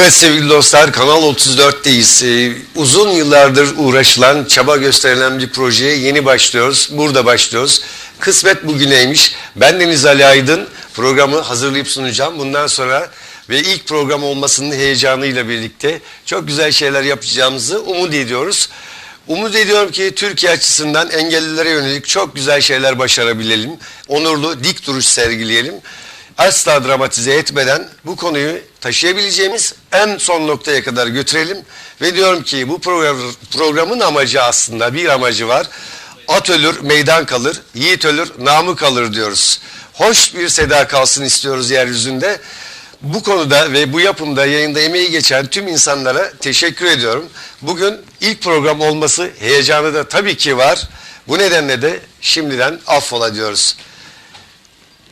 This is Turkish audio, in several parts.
Evet sevgili dostlar Kanal 34'teyiz. Ee, uzun yıllardır uğraşılan, çaba gösterilen bir projeye yeni başlıyoruz. Burada başlıyoruz. Kısmet bugüneymiş. Ben Deniz Ali Aydın. Programı hazırlayıp sunacağım. Bundan sonra ve ilk program olmasının heyecanıyla birlikte çok güzel şeyler yapacağımızı umut ediyoruz. Umut ediyorum ki Türkiye açısından engellilere yönelik çok güzel şeyler başarabilelim. Onurlu, dik duruş sergileyelim asla dramatize etmeden bu konuyu taşıyabileceğimiz en son noktaya kadar götürelim. Ve diyorum ki bu program, programın amacı aslında bir amacı var. At ölür, meydan kalır, yiğit ölür, namı kalır diyoruz. Hoş bir seda kalsın istiyoruz yeryüzünde. Bu konuda ve bu yapımda yayında emeği geçen tüm insanlara teşekkür ediyorum. Bugün ilk program olması heyecanı da tabii ki var. Bu nedenle de şimdiden affola diyoruz.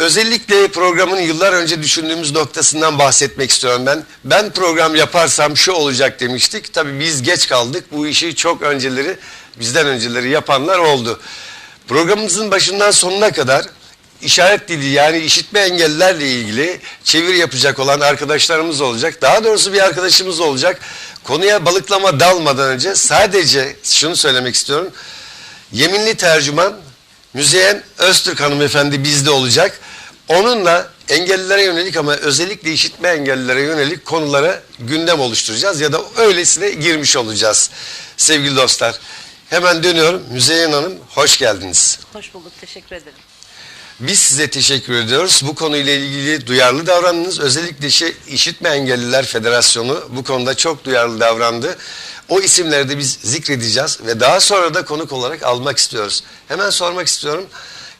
Özellikle programın yıllar önce düşündüğümüz noktasından bahsetmek istiyorum ben. Ben program yaparsam şu olacak demiştik. Tabii biz geç kaldık. Bu işi çok önceleri, bizden önceleri yapanlar oldu. Programımızın başından sonuna kadar işaret dili yani işitme engellilerle ilgili çevir yapacak olan arkadaşlarımız olacak. Daha doğrusu bir arkadaşımız olacak. Konuya balıklama dalmadan önce sadece şunu söylemek istiyorum. Yeminli tercüman Müzeyyen Öztürk hanımefendi bizde olacak. Onunla engellilere yönelik ama özellikle işitme engellilere yönelik konulara gündem oluşturacağız ya da öylesine girmiş olacağız sevgili dostlar. Hemen dönüyorum. Müzeyyen Hanım hoş geldiniz. Hoş bulduk, teşekkür ederim. Biz size teşekkür ediyoruz. Bu konuyla ilgili duyarlı davrandınız. Özellikle şey, İşitme Engelliler Federasyonu bu konuda çok duyarlı davrandı. O isimleri de biz zikredeceğiz ve daha sonra da konuk olarak almak istiyoruz. Hemen sormak istiyorum.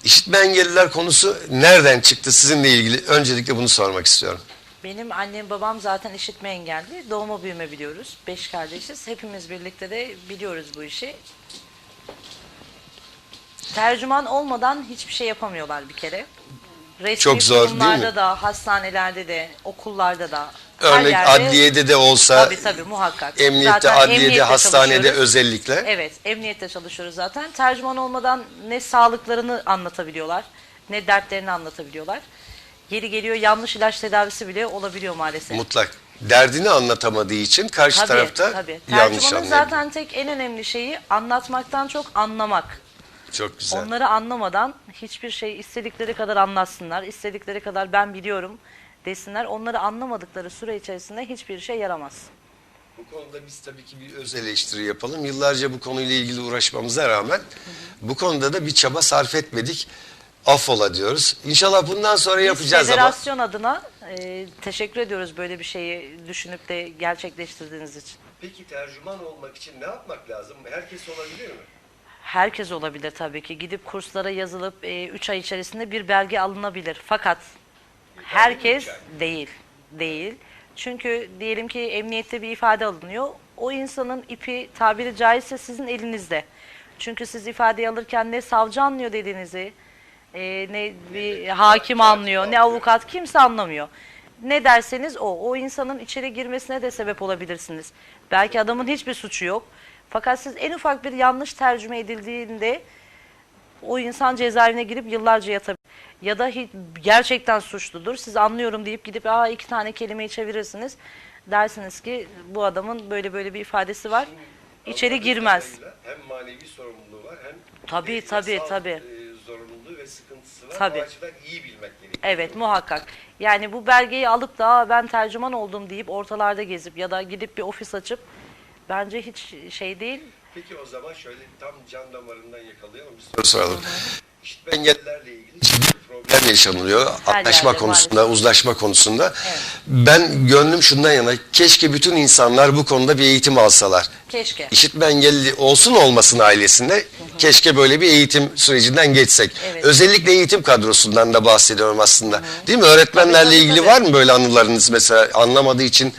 İşitme engelliler konusu nereden çıktı sizinle ilgili? Öncelikle bunu sormak istiyorum. Benim annem babam zaten işitme engelli. Doğma büyüme biliyoruz. Beş kardeşiz. Hepimiz birlikte de biliyoruz bu işi. Tercüman olmadan hiçbir şey yapamıyorlar bir kere. Resmi Çok zor, değil mi? kurumlarda da, hastanelerde de, okullarda da. Örnek yerde- adliyede de olsa, Tabii tabii muhakkak. emniyette, Zaten adliyede, emniyette hastanede özellikle. Evet, emniyette çalışıyoruz zaten. Tercüman olmadan ne sağlıklarını anlatabiliyorlar, ne dertlerini anlatabiliyorlar. Yeri geliyor yanlış ilaç tedavisi bile olabiliyor maalesef. Mutlak. Derdini anlatamadığı için karşı tarafta tabii. yanlış anlayabilir. zaten tek en önemli şeyi anlatmaktan çok anlamak. Çok güzel. Onları anlamadan hiçbir şey istedikleri kadar anlatsınlar, istedikleri kadar ben biliyorum desinler. Onları anlamadıkları süre içerisinde hiçbir şey yaramaz. Bu konuda biz tabii ki bir öz eleştiri yapalım. Yıllarca bu konuyla ilgili uğraşmamıza rağmen bu konuda da bir çaba sarf etmedik. Affola diyoruz. İnşallah bundan sonra yapacağız ama. Federasyon adına e, teşekkür ediyoruz böyle bir şeyi düşünüp de gerçekleştirdiğiniz için. Peki tercüman olmak için ne yapmak lazım? Herkes olabilir mi? Herkes olabilir tabii ki. Gidip kurslara yazılıp 3 ay içerisinde bir belge alınabilir. Fakat herkes değil. Değil. Çünkü diyelim ki emniyette bir ifade alınıyor. O insanın ipi tabiri caizse sizin elinizde. Çünkü siz ifadeyi alırken ne savcı anlıyor dediğinizi, e, ne bir hakim anlıyor, ne avukat kimse anlamıyor. Ne derseniz o. O insanın içeri girmesine de sebep olabilirsiniz. Belki adamın hiçbir suçu yok. Fakat siz en ufak bir yanlış tercüme edildiğinde o insan cezaevine girip yıllarca yatabilir. Ya da gerçekten suçludur. Siz anlıyorum deyip gidip Aa, iki tane kelimeyi çevirirsiniz. Dersiniz ki bu adamın böyle böyle bir ifadesi var. İçeri girmez. Hem manevi sorumluluğu var hem Tabii, e, tabii, yasal, tabii. e, zorunluluğu ve sıkıntısı var. Tabii. Bu açıdan iyi bilmek gerekiyor. Evet muhakkak. Yani bu belgeyi alıp da "Aa, ben tercüman oldum deyip ortalarda gezip ya da gidip bir ofis açıp bence hiç şey değil. Peki o zaman şöyle tam can damarından yakalayalım bir soru soralım. İşitme engellilerle ilgili bir problem yaşanılıyor. Anlaşma yerde konusunda, maalesef. uzlaşma konusunda. Evet. Ben gönlüm şundan yana, keşke bütün insanlar bu konuda bir eğitim alsalar. Keşke. İşitme engelli olsun olmasın ailesinde keşke böyle bir eğitim sürecinden geçsek. Evet. Özellikle eğitim kadrosundan da bahsediyorum aslında. Değil mi? Öğretmenlerle Tabii, tabii, ilgili tabii. var mı böyle anılarınız mesela anlamadığı için?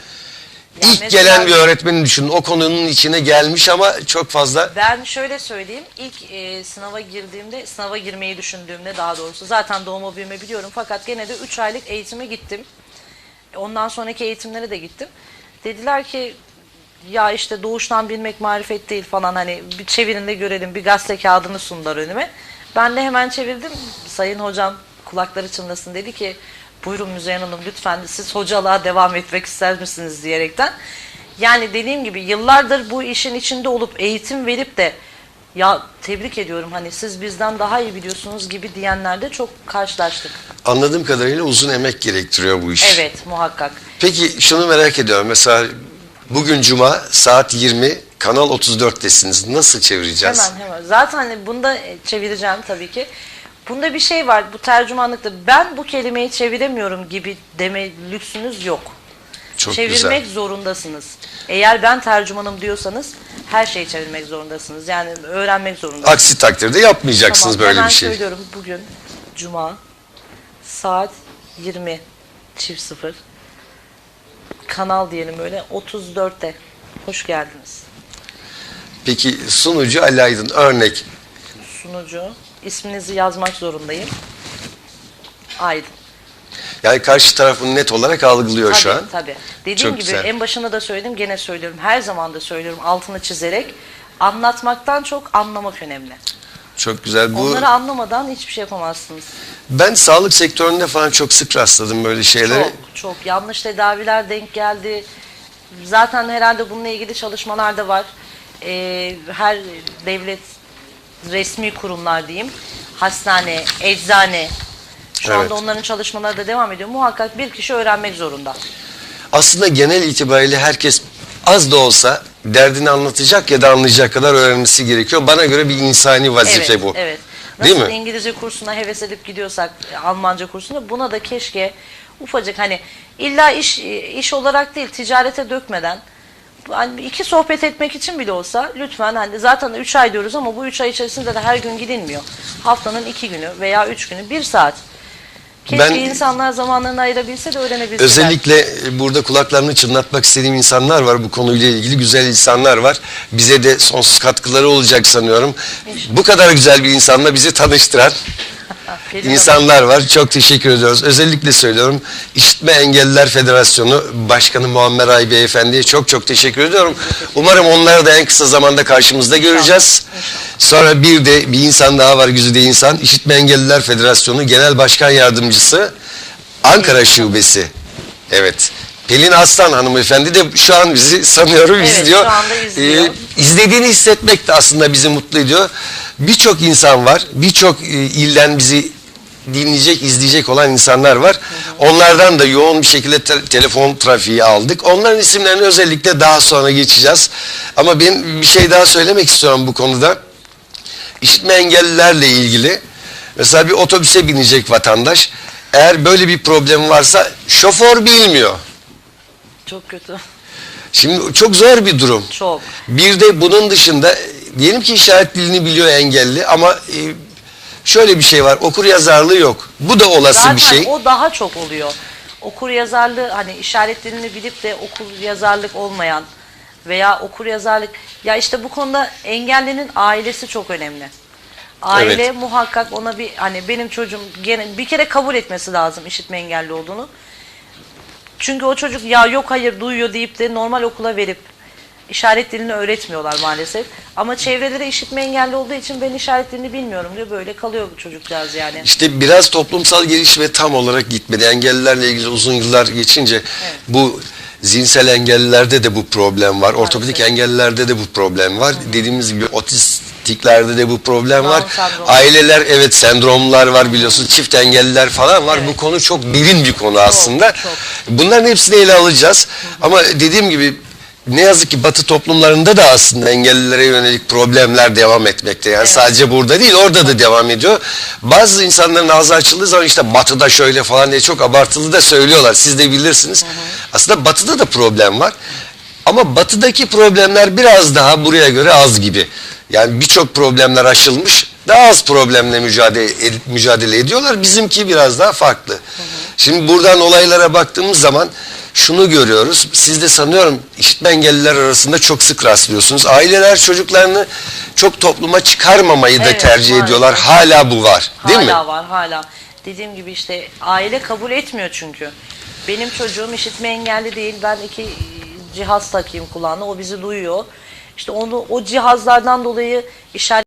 Ya İlk mesela- gelen bir öğretmeni düşünün. O konunun içine gelmiş ama çok fazla Ben şöyle söyleyeyim. ilk e, sınava girdiğimde, sınava girmeyi düşündüğümde daha doğrusu zaten doğma büyüme biliyorum. Fakat gene de 3 aylık eğitime gittim. Ondan sonraki eğitimlere de gittim. Dediler ki ya işte doğuştan bilmek marifet değil falan hani bir çevirin de görelim bir gazete kağıdını sundular önüme. Ben de hemen çevirdim. Sayın hocam kulakları çınlasın dedi ki buyurun Müzeyyen Hanım lütfen siz hocalığa devam etmek ister misiniz diyerekten. Yani dediğim gibi yıllardır bu işin içinde olup eğitim verip de ya tebrik ediyorum hani siz bizden daha iyi biliyorsunuz gibi diyenlerde çok karşılaştık. Anladığım kadarıyla uzun emek gerektiriyor bu iş. Evet muhakkak. Peki şunu merak ediyorum. Mesela bugün Cuma saat 20 Kanal 34'tesiniz. Nasıl çevireceğiz? Hemen hemen. Zaten hani bunda çevireceğim tabii ki. Bunda bir şey var bu tercümanlıkta ben bu kelimeyi çeviremiyorum gibi deme lüksünüz yok. Çok Çevirmek güzel. zorundasınız. Eğer ben tercümanım diyorsanız her şeyi çevirmek zorundasınız. Yani öğrenmek zorundasınız. Aksi takdirde yapmayacaksınız Tamam, böyle bir şey. söylüyorum bugün Cuma saat 20 çift sıfır kanal diyelim öyle 34'te hoş geldiniz. Peki sunucu Ali Aydın örnek. Sunucu isminizi yazmak zorundayım. Aydın. Yani karşı tarafın net olarak algılıyor şu Tabii, an. Tabii. Dediğim Çok gibi güzel. en başında da söyledim gene söylüyorum. Her zaman da söylüyorum altını çizerek. Anlatmaktan çok anlamak önemli. Çok güzel. Bu Onları anlamadan hiçbir şey yapamazsınız. ben sağlık sektöründe falan çok sık rastladım böyle şeylere. Çok çok yanlış tedaviler denk geldi. Zaten herhalde bununla ilgili çalışmalar da var. Ee, her devlet resmi kurumlar diyeyim. Hastane, eczane. Şu Evet. anda onların çalışmaları da devam ediyor. Muhakkak bir kişi öğrenmek zorunda. Aslında genel itibariyle herkes az da olsa derdini anlatacak ya da anlayacak kadar öğrenmesi gerekiyor. Bana göre bir insani vazife evet, bu. Evet. Değil Nasıl mi? İngilizce kursuna heves edip gidiyorsak e, Almanca kursuna buna da keşke ufacık hani illa iş iş olarak değil ticarete dökmeden hani iki sohbet etmek için bile olsa lütfen hani zaten 3 ay diyoruz ama bu 3 ay içerisinde de her gün gidilmiyor. Haftanın 2 günü veya 3 günü 1 saat. Keşke Ben- insanlar zamanlarını ayırabilse de öğrenebilseler. Özellikle e, burada kulaklarını çınlatmak istediğim insanlar var. Bu konuyla ilgili güzel insanlar var. Bize de sonsuz katkıları olacak sanıyorum. Bu kadar güzel bir insanla bizi tanıştıran. İnsanlar var. Çok teşekkür ediyoruz. Özellikle söylüyorum İşitme Engelliler Federasyonu Başkanı Muammer Ay Beyefendi'ye çok çok teşekkür ediyorum. Umarım onları da en kısa zamanda karşımızda göreceğiz. Sonra bir de bir insan daha var güzide insan. İşitme Engelliler Federasyonu Genel Başkan Yardımcısı Ankara Şubesi. Evet. Pelin Aslan hanımefendi de şu an bizi sanıyorum Evet, izliyor. şu anda izliyor. Ee, izlediğini hissetmek de aslında bizi mutlu ediyor. Birçok insan var. Birçok e, ilden bizi dinleyecek, izleyecek olan insanlar var. Onlardan da yoğun bir şekilde te- telefon trafiği aldık. Onların isimlerini özellikle daha sonra geçeceğiz. Ama ben bir şey daha söylemek istiyorum bu konuda. İşitme engellilerle ilgili mesela bir otobüse binecek vatandaş. Eğer böyle bir problem varsa şoför bilmiyor. Çok kötü. Şimdi çok zor bir durum. Çok. Bir de bunun dışında diyelim ki işaret dilini biliyor engelli ama e, şöyle bir şey var okur yazarlığı yok. Bu da olası Zaten bir şey. o daha çok oluyor. Okur yazarlığı hani işaret dilini bilip de okur yazarlık olmayan veya okur yazarlık ya işte bu konuda engellinin ailesi çok önemli. Aile Evet. muhakkak ona bir hani benim çocuğum gene bir kere kabul etmesi lazım işitme engelli olduğunu. Çünkü o çocuk ya yok hayır duyuyor deyip de normal okula verip işaret dilini öğretmiyorlar maalesef. Ama çevreleri işitme engelli olduğu için ben işaret dilini bilmiyorum diyor. Böyle kalıyor bu çocukcağız yani. İşte biraz toplumsal gelişme tam olarak gitmedi. Engellilerle ilgili uzun yıllar geçince bu zihinsel engellilerde de bu problem var. Ortopedik engellilerde de bu problem var. Dediğimiz gibi otistiklerde de bu problem var. Down sendromu. Aileler evet sendromlar var biliyorsunuz. Çift engelliler falan var. Bu konu çok derin bir konu aslında. çok. Bunların hepsini ele alacağız. Ama dediğim gibi ne yazık ki Batı toplumlarında da aslında engellilere yönelik problemler devam etmekte. Yani sadece burada değil orada da devam ediyor. Bazı insanların ağzı açıldığı zaman işte Batı'da şöyle falan diye çok abartılı da söylüyorlar. Siz de bilirsiniz. Aslında Batı'da da problem var. Ama Batı'daki problemler biraz daha buraya göre az gibi. Yani birçok problemler aşılmış. Daha az problemle mücadele, mücadele ediyorlar. Bizimki biraz daha farklı. Şimdi buradan olaylara baktığımız zaman şunu görüyoruz. Siz de sanıyorum işitme engelliler arasında çok sık rastlıyorsunuz. Aileler çocuklarını çok topluma çıkarmamayı da Evet, tercih maalesef. ediyorlar. Hala bu var. Değil hala mi? var hala. Dediğim gibi işte aile kabul etmiyor çünkü. Benim çocuğum işitme engelli değil. Ben iki cihaz takayım kulağına. O bizi duyuyor. İşte onu o cihazlardan dolayı işaret